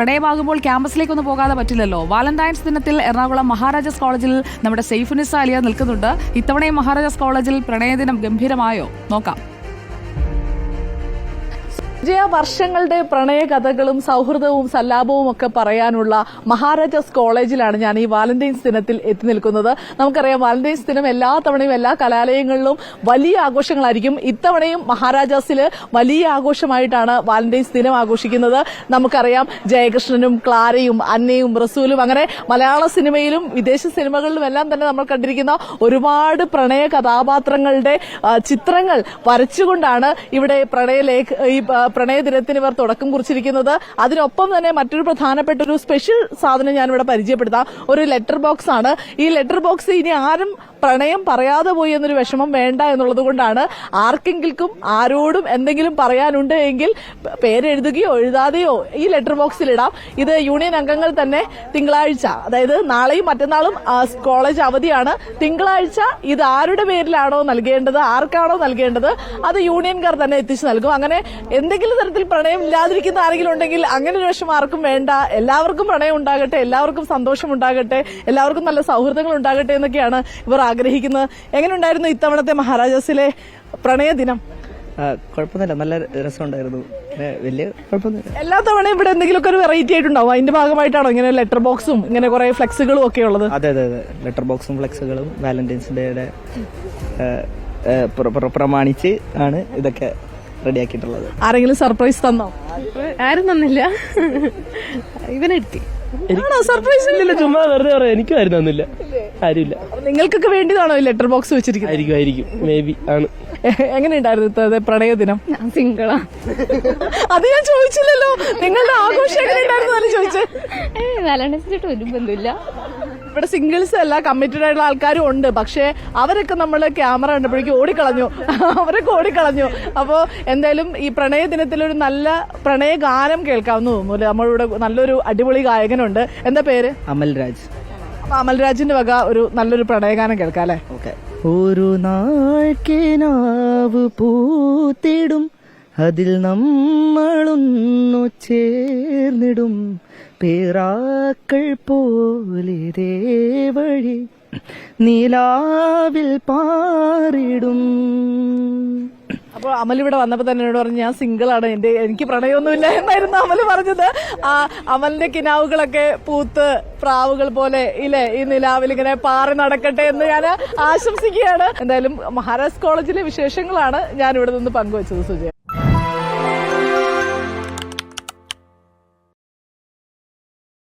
പ്രണയമാകുമ്പോൾ ക്യാമ്പസിലേക്കൊന്നും പോകാതെ പറ്റില്ലല്ലോ. വാലന്റൈൻസ് ദിനത്തിൽ എറണാകുളം മഹാരാജാസ് കോളേജിൽ നമ്മുടെ സെയ്ഫുനിസ അലിയ നിൽക്കുന്നുണ്ട്. ഇത്തവണയും മഹാരാജാസ് കോളേജിൽ പ്രണയദിനം ഗംഭീരമായോ? നോക്കാം. വിജയ വർഷങ്ങളുടെ പ്രണയ കഥകളും സൗഹൃദവും സല്ലാപവും ഒക്കെ പറയാനുള്ള മഹാരാജാസ് കോളേജിലാണ് ഞാൻ ഈ വാലന്റൈൻസ് ദിനത്തിൽ എത്തി നിൽക്കുന്നത്. നമുക്കറിയാം വാലന്റൈൻസ് ദിനം എല്ലാ തവണയും എല്ലാ കലാലയങ്ങളിലും വലിയ ആഘോഷങ്ങളായിരിക്കും. ഇത്തവണയും മഹാരാജാസിൽ വലിയ ആഘോഷമായിട്ടാണ് വാലന്റൈൻസ് ദിനം ആഘോഷിക്കുന്നത്. നമുക്കറിയാം ജയകൃഷ്ണനും ക്ലാരയും അന്നയും റസൂലും അങ്ങനെ മലയാള സിനിമയിലും വിദേശ സിനിമകളിലും എല്ലാം തന്നെ നമ്മൾ കണ്ടിരിക്കുന്ന ഒരുപാട് പ്രണയ കഥാപാത്രങ്ങളുടെ ചിത്രങ്ങൾ വരച്ചുകൊണ്ടാണ് ഇവിടെ പ്രണയലേഖ ഈ ആ, പ്രണയ ദിനത്തിന് ഇവർ തുടക്കം കുറിച്ചിരിക്കുന്നത്. അതിനൊപ്പം തന്നെ മറ്റൊരു പ്രധാനപ്പെട്ട ഒരു സ്പെഷ്യൽ സാധനം ഞാനിവിടെ പരിചയപ്പെടുത്താം. ഒരു ലെറ്റർ ബോക്സ് ആണ്. ഈ ലെറ്റർ ബോക്സ് ഇനി ആരും പ്രണയം പറയാതെ പോയി എന്നൊരു വിഷമം വേണ്ട എന്നുള്ളത് കൊണ്ടാണ് ആർക്കെങ്കിലും ആരോടും എന്തെങ്കിലും പറയാനുണ്ട് എങ്കിൽ പേരെഴുതുകയോ എഴുതാതെയോ ഈ ലെറ്റർ ബോക്സിൽ ഇടാം. ഇത് യൂണിയൻ അംഗങ്ങൾ തന്നെ തിങ്കളാഴ്ച അതായത് നാളെയും മറ്റന്നാളും കോളേജ് അവധിയാണ്. തിങ്കളാഴ്ച ഇത് ആരുടെ പേരിലാണോ നൽകേണ്ടത് ആർക്കാണോ നൽകേണ്ടത് അത് യൂണിയൻകാർ തന്നെ എത്തിച്ചു നൽകും. അങ്ങനെ എന്തെങ്കിലും തരത്തിൽ പ്രണയം ഇല്ലാതിരിക്കുന്ന ആരെങ്കിലും ഉണ്ടെങ്കിൽ അങ്ങനെ ഒരു വിഷമം ആർക്കും വേണ്ട. എല്ലാവർക്കും പ്രണയം ഉണ്ടാകട്ടെ എല്ലാവർക്കും സന്തോഷം ഉണ്ടാകട്ടെ എല്ലാവർക്കും നല്ല സൗഹൃദങ്ങൾ ഉണ്ടാകട്ടെ എന്നൊക്കെയാണ് ഇവർ ആഗ്രഹിക്കുന്നത്. എങ്ങനെയുണ്ടായിരുന്നു ഇത്തവണത്തെ മഹാരാജാസിലെ പ്രണയ ദിനം കുഴപ്പമൊന്നുമില്ല. നല്ല രസമുണ്ടായിരുന്നു. വലിയ കുഴപ്പമൊന്നുമില്ല. എല്ലാ തവണയും ഇവിടെ എന്തെങ്കിലുമൊക്കെ ഒരു വെറൈറ്റി ആയിട്ടുണ്ടാവും. അതിന്റെ ഭാഗമായിട്ടാണോ ഇങ്ങനെ ലെറ്റർ ബോക്സും ഇങ്ങനെ കുറെ ഫ്ലെക്സുകളും ഒക്കെ ഉള്ളത്? അതെ അതെ അതെ. ലെറ്റർ ബോക്സും ഫ്ലെക്സുകളും വാലന്റൈൻസ് ഡേയുടെ പ്രമാണിച്ച് ആണ് ഇതൊക്കെ റെഡിയാക്കിയിട്ടുള്ളത്. ആരെങ്കിലും സർപ്രൈസ് തന്നോ? ആരും തന്നില്ല. ഇവനെടുത്തി സർപ്രൈസ് ഇല്ല ചുമ്മാ വെറുതെ പറയാം. എനിക്കും ആരും തന്നില്ല. ആരുമില്ല. നിങ്ങൾക്കൊക്കെ വേണ്ടിയതാണോ ഈ ലെറ്റർ ബോക്സ് വെച്ചിരിക്കുന്നത്? ആയിരിക്കും ആയിരിക്കും. മേ ബി ആണ്. എങ്ങനെ എങ്ങനെയുണ്ടായിരുന്നു പ്രണയ ദിനം? ഞാൻ സിംഗിളാ. അത് ഞാൻ ചോദിച്ചില്ലല്ലോ. നിങ്ങളുടെ ആഘോഷം എങ്ങനെയുണ്ടായിരുന്നു എന്ന് ചോദിച്ചേ. വാലന്റൈൻസ് ഒരു ബന്ധമില്ല ഇവിടെ സിംഗിൾസ് അല്ല കമ്മിറ്റഡ് ആയിട്ടുള്ള ആൾക്കാരും ഉണ്ട്. പക്ഷേ അവരൊക്കെ നമ്മൾ ക്യാമറ കണ്ടപ്പോഴേക്കും ഓടിക്കളഞ്ഞു. അവരൊക്കെ ഓടിക്കളഞ്ഞു. അപ്പോ എന്തായാലും ഈ പ്രണയ ദിനത്തിൽ ഒരു നല്ല പ്രണയ ഗാനം കേൾക്കാമെന്ന് തോന്നുന്നു നമ്മളിവിടെ നല്ലൊരു അടിപൊളി ഗായകനുണ്ട്. എന്താ പേര്? അമൽ രാജ് അമൽരാജിന്റെ വക ഒരു നല്ലൊരു പ്രണയഗാനം കേൾക്കാം അല്ലെ? ഓക്കെ. ഒരു നാഴ്ക്കിനാവ് കിനാവ് പൂത്തിടും അതിൽ നമ്മളൊന്നു ചേർന്നിടും. പേറാക്കൾ പോലെ ദേവഴി നിലാവിൽ പാറിടും. അപ്പൊ അമൽ ഇവിടെ വന്നപ്പോ തന്നെ എന്നോട് പറഞ്ഞു ഞാൻ സിംഗിൾ ആണ്. എന്റെ എനിക്ക് പ്രണയമൊന്നുമില്ല എന്നായിരുന്നു അമൽ പറഞ്ഞത്. ആ അമലിന്റെ കിനാവുകളൊക്കെ പൂത്ത് പ്രാവുകൾ പോലെ ഇല്ലേ ഈ നിലാവിൽ ഇങ്ങനെ പാറി നടക്കട്ടെ എന്ന് ഞാൻ ആശംസിക്കുകയാണ്. എന്തായാലും മഹാരാജ് കോളേജിലെ വിശേഷങ്ങളാണ് ഞാൻ ഇവിടെ നിന്ന് പങ്കുവച്ചത് സുജയ.